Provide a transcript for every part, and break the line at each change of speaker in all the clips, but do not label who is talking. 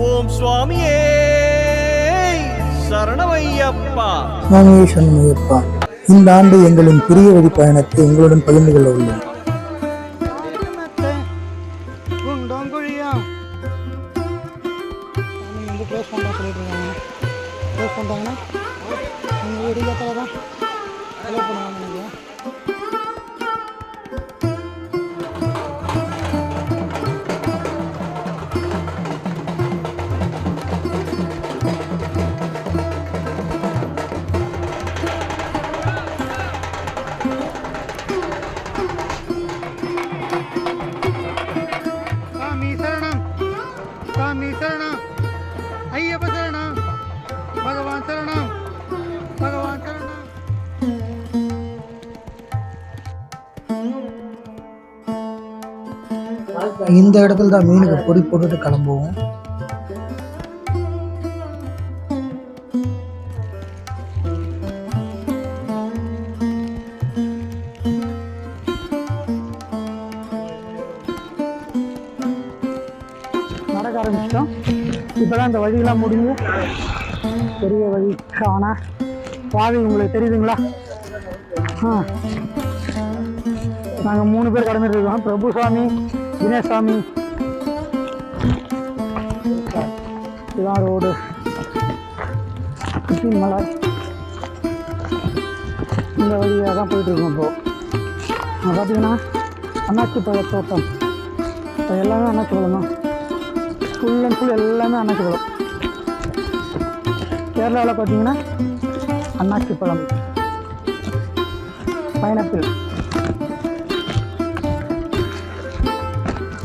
ஓம் சுவாமியே சரணமையப்பா.
சுவாமியே இந்த ஆண்டு எங்களின் பிரிய வழி பயணத்தை எங்களுடன் பகிர்ந்து கொள்ள உள்ளோம்.
சாமி சரணம். ஐயப்ப சரணம். பகவான் சரணம். பகவான் சரணம்.
இந்த இடத்துல தான் மீனுக்கு பொடி போட்டுட்டு கிளம்புவோம்.
இந்த வழியெல்லாம் முடிஞ்சு பெரிய வழி காணா. பாதை உங்களுக்கு தெரியுதுங்களா? ஆ. நாங்கள் மூணு பேர் கடந்துட்டு இருக்கோம். பிரபு சாமி தினேஷ் ரோடு குட்டி மலை. இந்த வழியாக தான் போயிட்டுருக்கோம் இப்போ. பார்த்தீங்கன்னா அண்ணாச்சி பழ தோட்டம் எல்லாமே அண்ணாச்சி பழம் தான் ஃபுல் அண்ட் ஃபுல் எல்லாமே அண்ணாச்சி பழம். கேரளாவில் பார்த்தீங்கன்னா அண்ணாச்சி பழம். பைனாப்பிள்.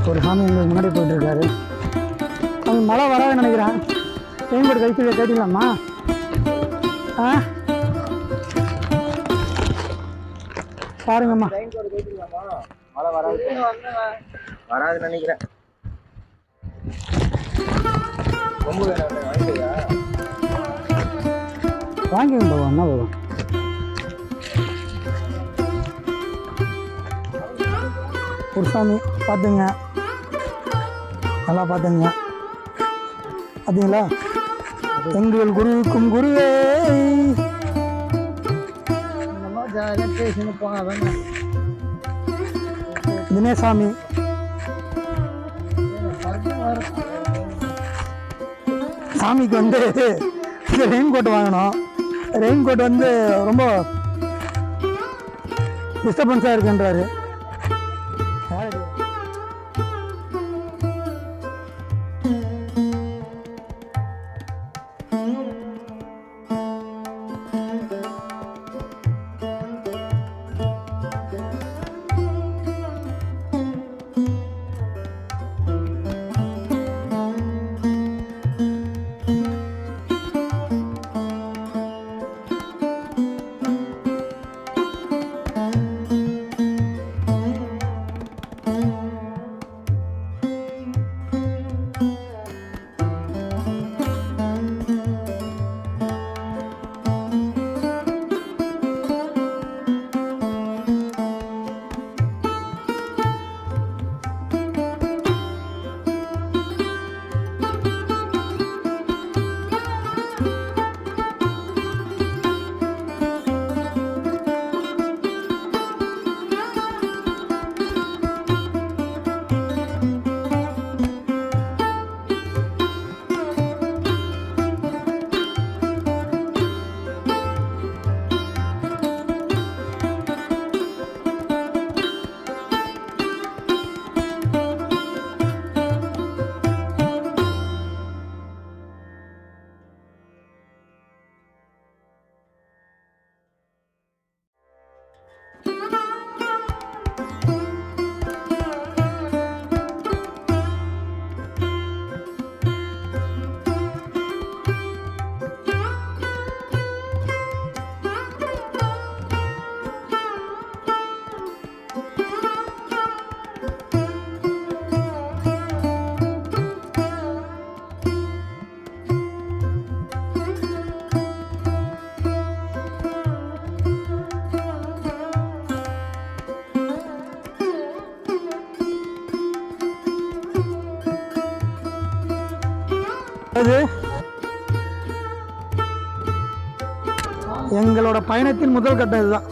ஒரு சாமி எங்களுக்கு முன்னாடி போயிட்டுருக்காரு. அவங்க மழை வராதுன்னு நினைக்கிறேன். ரெயின் கோட் கைக்கு கேட்டீங்களாம்மா ஆ? பாருங்கம்மா.
வராது நினைக்கிறேன்.
வாங்கி. பாபா என்ன பாபா குருசாமி பார்த்துங்க நல்லா பார்த்துங்க பார்த்தீங்களா எங்கள் குருவுக்கும் குருவே தினேசாமி சாமிக்கு வந்து ரெயின் கோட் வாங்கினோம் ரெயின் கோட் வந்து ரொம்ப டிஸ்டர்பன்ஸாக இருக்குன்றாரு. எங்களோட பயணத்தின் முதல் கட்டம் இதுதான்.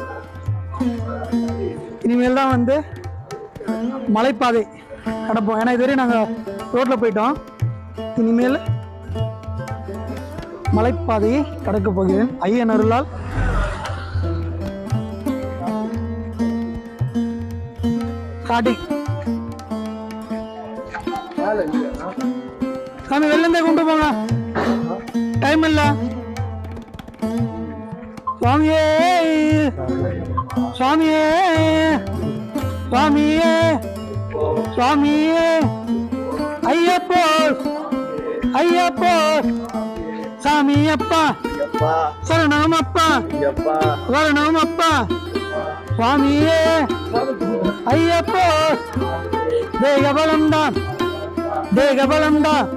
இனிமேல் தான் வந்து மலைப்பாதை கடப்போம். ஏன்னா இதுவரை நாங்கள் ரோட்டில் போயிட்டோம். இனிமேல் மலைப்பாதையை கடக்க போகிறேன். ஐயன் அருளால். ஸ்டார்டிங் சாமி வெளிலேருந்தே கொண்டு போங்க. டைம் இல்லை. சுவாமியே சுவாமியே சுவாமியே சுவாமியே. ஐயப்போ ஐயப்போ சாமி அப்பா சரணம் அப்பா சரணம் அப்பா சுவாமியே ஐயப்போ தேக பலம்தான் தேக பலம்தான்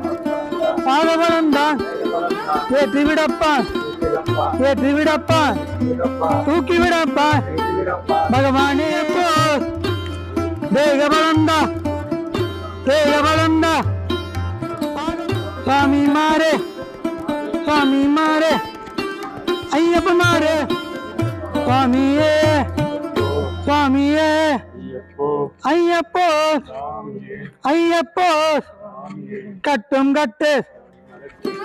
பாத பலம்தான் ஏற்றி விடப்பா ஏற்றி விடப்பா. தூக்கி விடப்பா. பகவானே அப்போ தேக பலந்தா தேக பலந்தா சுவாமி மாறே. சுவாமி மாறே. ஐயப்ப மாறே. சுவாமியே. சுவாமியே. ஐயப்போ. ஐயப்போ. கட்டும் கட்டு.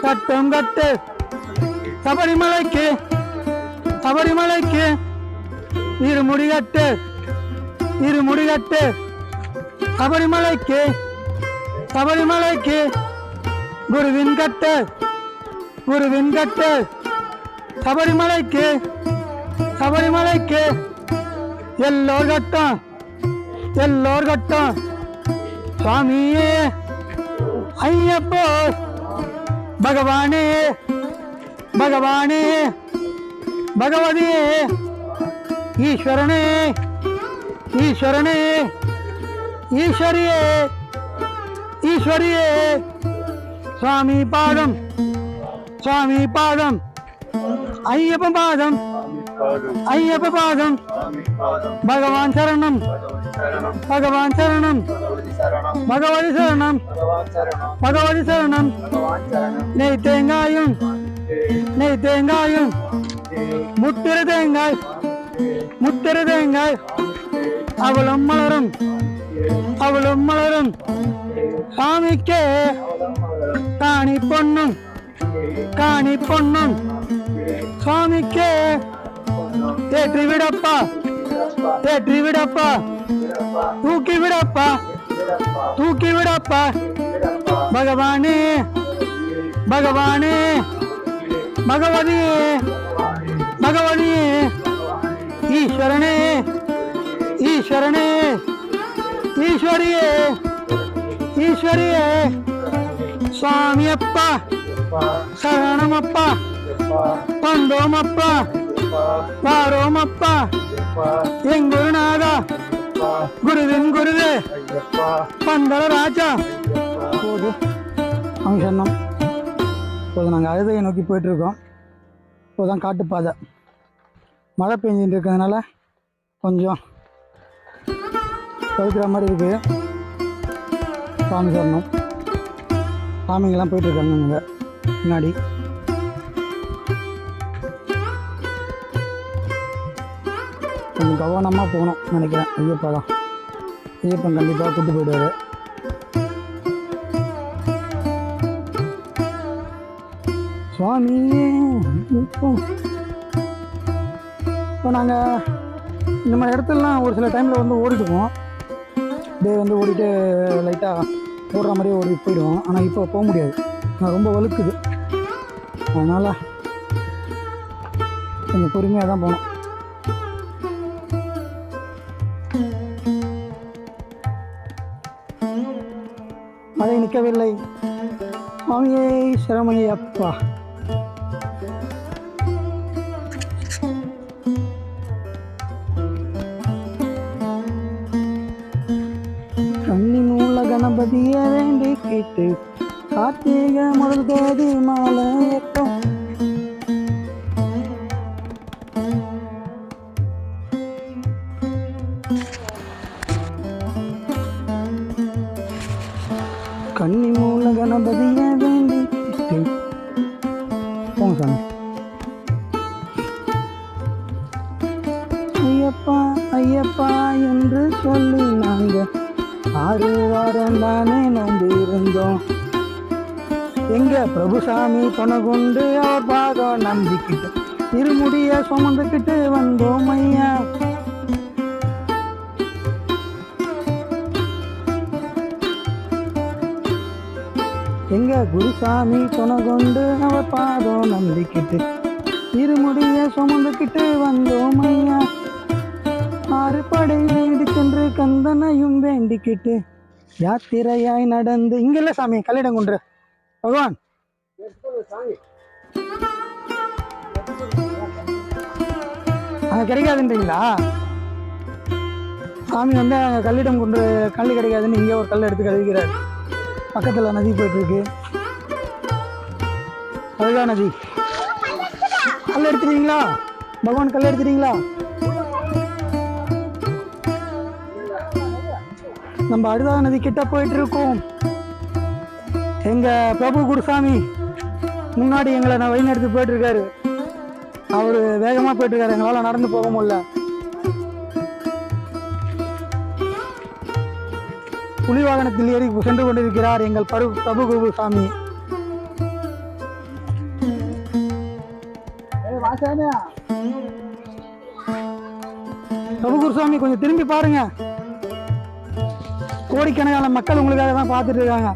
கட்டும் கட்டு. சபரிமலைக்கு சபரிமலைக்கு இரு முடிகட்டு இரு முடிகட்டு சபரிமலைக்கு சபரிமலைக்கு குருவின் கட்டு குருவின் கட்டு. சபரிமலைக்கு சபரிமலைக்கு எல்லோர் கட்டம் எல்லோர் கட்டம். சுவாமியே ஐயப்போ பகவானே பகவானே பகவதியே ஈஸ்வரனே ஈஸ்வரனே ஈஸ்வரியே ஈஸ்வரியே. சுவாமி பாதம் சுவாமி பாதம் ஐயப்ப பாதம் ஐயப்ப பாதம். பகவான் சரணம் பகவான் சரணம் பகவதி சரணம் பகவதி சரணம். நெய் தேங்காயும் நெய் தேங்காயும் முத்திர தேங்காய் முத்திர தேங்காய் அவளும் மலரும் அவளும் மலரும். சாமிக்கே காணி பொண்ணும் காணி பொண்ணும். சாமிக்கே ஏற்றி விடப்பா ஏற்றி விடப்பா. தூக்கி விடப்பா தூக்கி விடப்பா. பகவானே பகவானே. பகவதியே பகவதியே ஈஸ்வரனே ஈஸ்வரனே ஈஸ்வரியே ஈஸ்வரியே சுவாமி சுவாமியப்பா சரணமப்பா பந்தோமப்பா வாரோமப்பா என் குருநாதா குருவின் குருவே பந்தர ராஜா. போது. அவன் சொன்னான் இப்போது நாங்கள் அழுதையை நோக்கி போயிட்டுருக்கோம். இப்போதான் காட்டுப்பாதை. மழை பெஞ்சிட்டு இருக்கிறதுனால கொஞ்சம் தவிர்க்கிற மாதிரி இருக்குது சாமி சரணம் சாமிங்கெல்லாம் போயிட்டுருக்காங்க நாங்கள் முன்னாடி கொஞ்சம் கவனமாக போகணும் நினைக்கிறேன். ஐயப்பா தான். ஐயப்பன் கண்டிப்பாக கூட்டு போயிடுவார். சுவாமியே இப்போ இப்போ நாங்கள் இந்த மாதிரி இடத்துலலாம் ஒரு சில டைமில் வந்து ஓடிடுவோம் அப்படியே வந்து ஓடிட்டு லைட்டாக ஓடுற மாதிரியே ஓடி போயிடுவோம். ஆனால் இப்போ போக முடியாது. நான் ரொம்ப வலுக்குது அதனால் கொஞ்சம் பொறுமையாக தான் போகணும். மழை நிற்கவில்லை சுவாமியை சிரமணி அப்பா பார்வதிய வேண்டி கேட்டு முதல் தேதி மாலை கன்னி மூல கணபதிய வேண்டி போங்க சாமி. ஐயப்பா ஐயப்பா என்று சொல்லி நாங்கள் ஆறு வாரம் தானே நம்பியிருந்தோம். எங்க பிரபுசாமி துணை கொண்டு அவர் பாதம் நம்பிக்கிட்டு திருமுடிய சுமந்துக்கிட்டு வந்தோம் ஐயா. எங்க குருசாமி துணை கொண்டு அவர் பாதம் நம்பிக்கிட்டு திருமுடிய சுமந்துக்கிட்டு வந்தோம் ஐயா. ஆறு படை வீடு சென்று கந்தனையும் வேண்டிக்கிட்டு யாத்திரையாய் நடந்து இங்க இல்ல சாமி கல்லிடம் கொண்டு பகவான். அது கிடைக்காதுன்றீங்களா? சாமி வந்து அங்க கல்லிடம் கொண்டு கல் கிடைக்காதுன்னு இங்கே ஒரு கல் எடுத்து கழுவிக்கிறார். பக்கத்தில் நதி போயிட்டு இருக்கு அதுதான் நதி. கல் எடுத்துட்டீங்களா? பகவான் கல் எடுத்துட்டீங்களா? நம்ம அடுதா நதி கிட்ட போயிட்டு இருக்கோம் எங்க பிரபு குருசாமி முன்னாடி எங்களை நான் வழிநடத்தி போயிட்டு இருக்காரு அவர் வேகமா போயிட்டு இருக்காரு எங்களால நடந்து போக முடியல. புலி வாகனத்தில் ஏறி சென்று கொண்டிருக்கிறார் எங்கள் பரு பிரபு குருசாமி. பிரபு குருசாமி கொஞ்சம் திரும்பி பாருங்க. கோடிக்கணக்கான மக்கள் உங்களுக்காக தான் பார்த்துட்டு இருக்காங்க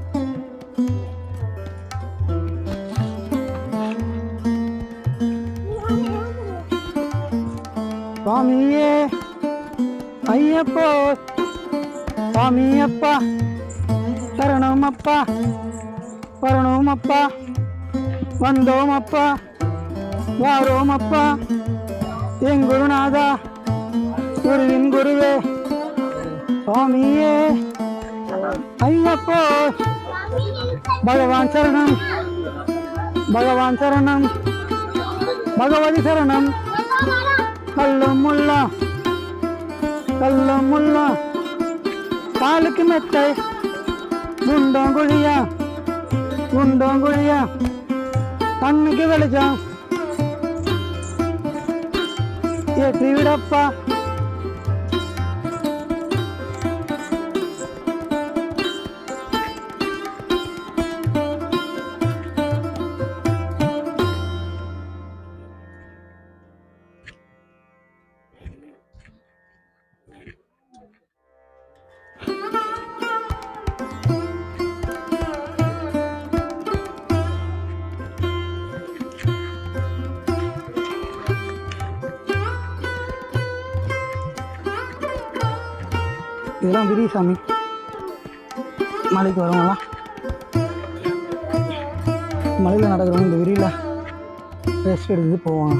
சுவாமியே ஐயப்போ சுவாமி அப்பா சரணம் அப்பா வரணும் அப்பா வந்தோம் அப்பா வாரோம் அப்பா என் குருநாதா குருவின் குருவே சுவாமியே. ஐயப்போ! பகவான் சரணம். பகவான் சரணம். பகவதி சரணம். கல்லும் முல்லா கல்லும் முல்லா பாலுக்கு மெத்தை. குண்டோம் குழியா. குண்டோம் குழியா. கண்ணுக்கு வெளிச்சம். ஏற்றி விடப்பா. இதெல்லாம் விரி சாமி. மலைக்கு வரவங்களாம் மலையில் நடக்கிறவங்க இந்த விரியில் ரெஸ்ட் எடுத்து போவாங்க.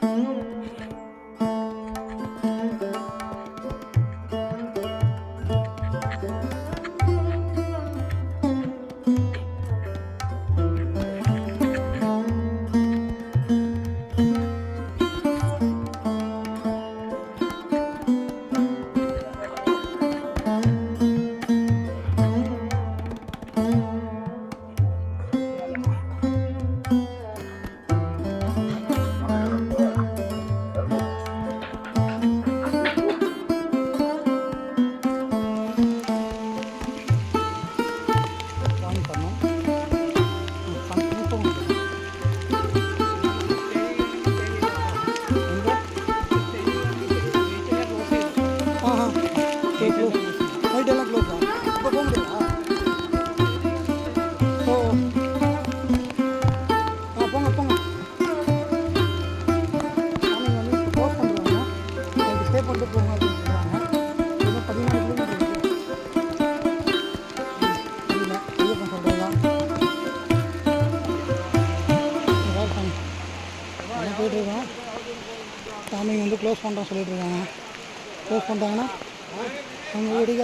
சாமி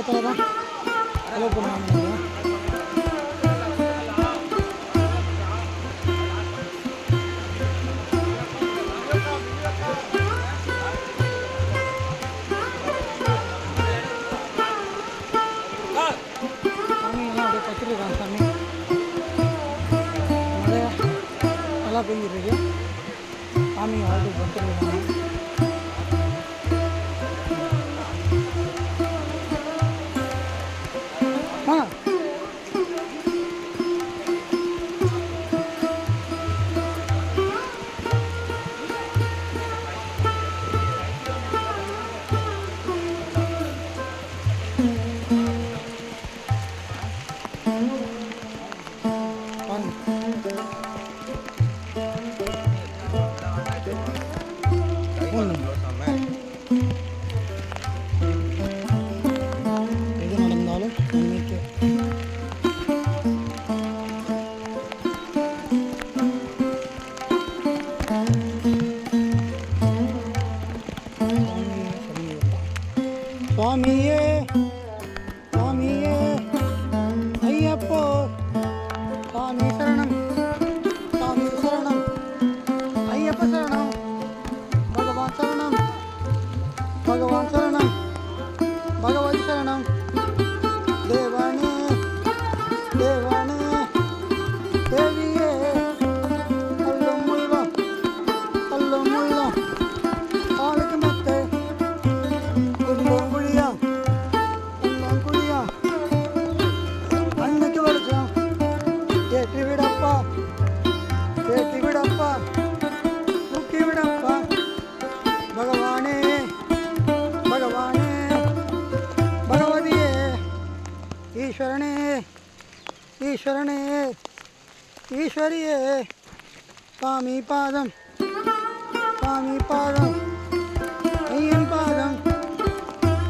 அவங்க வெடிக்காத்தால Thank you. தேவானே சுவாமி பாதம் சுவாமி பாதம் ஐயன் பாதம்.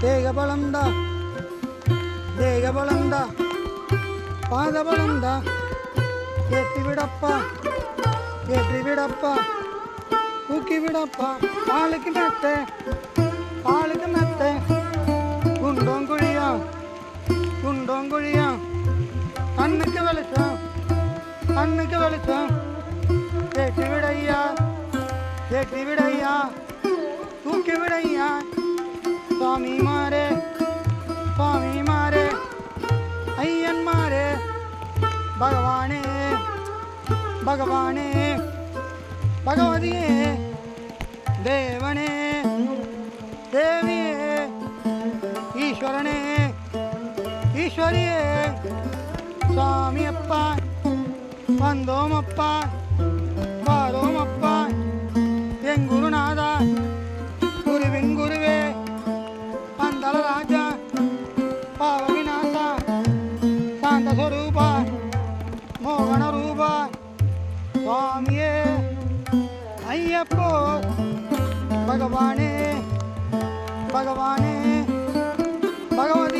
தேக பலம்டா தேக தேகபலம்தா பாத பாதபலம்தா ஏற்றி விடப்பா ஏற்றி விடப்பா தூக்கி விடப்பா பாலுக்கு மெத்த. பாலுக்கு மெத்த குண்டோங்குழியா குண்டோங்குழியா கண்ணுக்கு வெளிச்சம் கண்ணுக்கு வெளிச்சம் ஏற்றி விடையா ஏற்றி விடையா தூக்கி விடையா சுவாமி மாறே சுவாமி மாறே ஐயன் மாறே பகவானே பகவானே பகவதியே தேவனே தேவியே ஈஸ்வரனே ஈஸ்வரியே சுவாமி அப்பா ஐயப்போ பகவானே பகவானே பகவதியே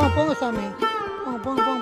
போங்க போங்க சாமி போங்க போங்க போங்க போங்க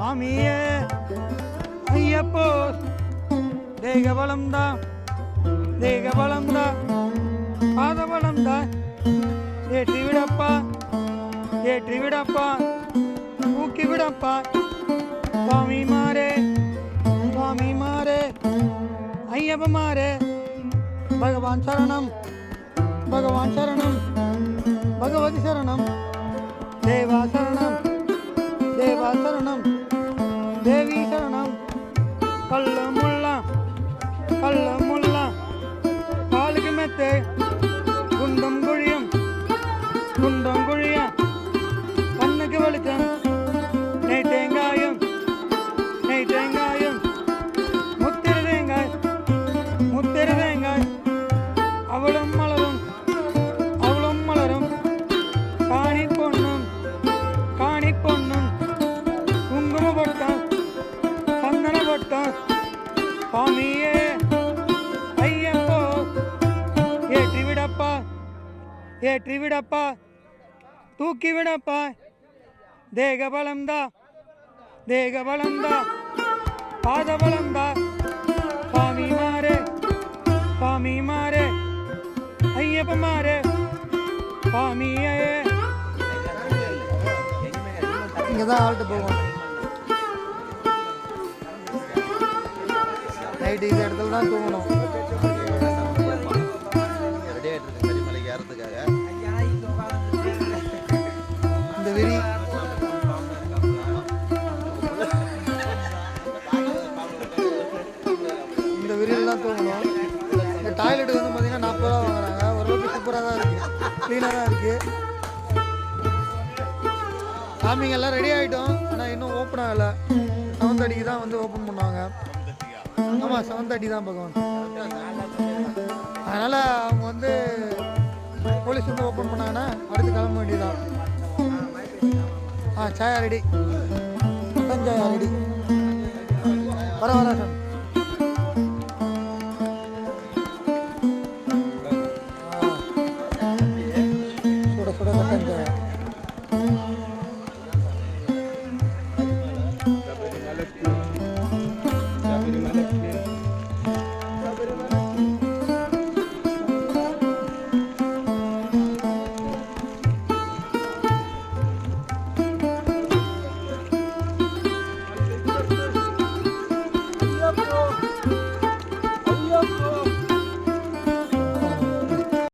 சுவாமியே ஐயப்போ தேக பலம்தா தேக பலம்தா பாத பலம்தா ஏற்றி விடப்பா ஏற்றி விடப்பா ஊக்கி விடப்பா சுவாமி மாறே சுவாமி மாறே ஐயப்ப மாறே பகவான் சரணம் பகவான் சரணம் பகவதி சரணம். தேவா சரணம் தேவா சரணம். கல்ல
தூக்கி விடப்பா தேக பலம்தா தேக பலம்தா பாத பலம்தா பாமி மாறு. பாமி மாறு. ஐயப்ப மாறே. பாமியே. இங்கே தான் ஆள்கிட்ட போவோம். நைட்டு இந்த இடத்துல தான் தூங்கணும். க்ளீனாக தான் இருக்குது சாமிங்க எல்லாம் ரெடி ஆகிட்டோம் ஆனால் இன்னும் ஓப்பன் ஆகலை. செவன் தேர்ட்டிக்கு தான் வந்து ஓப்பன் பண்ணுவாங்க. ஆமாம் செவன் தேர்ட்டி தான் பகவான். அதனால் அவங்க வந்து போலீஸ் வந்து ஓப்பன் பண்ணாங்கன்னா அடுத்து கிளம்ப வேண்டியதான் ஆ சாயா ரெடி சாயா ரெடி வர வர சார்.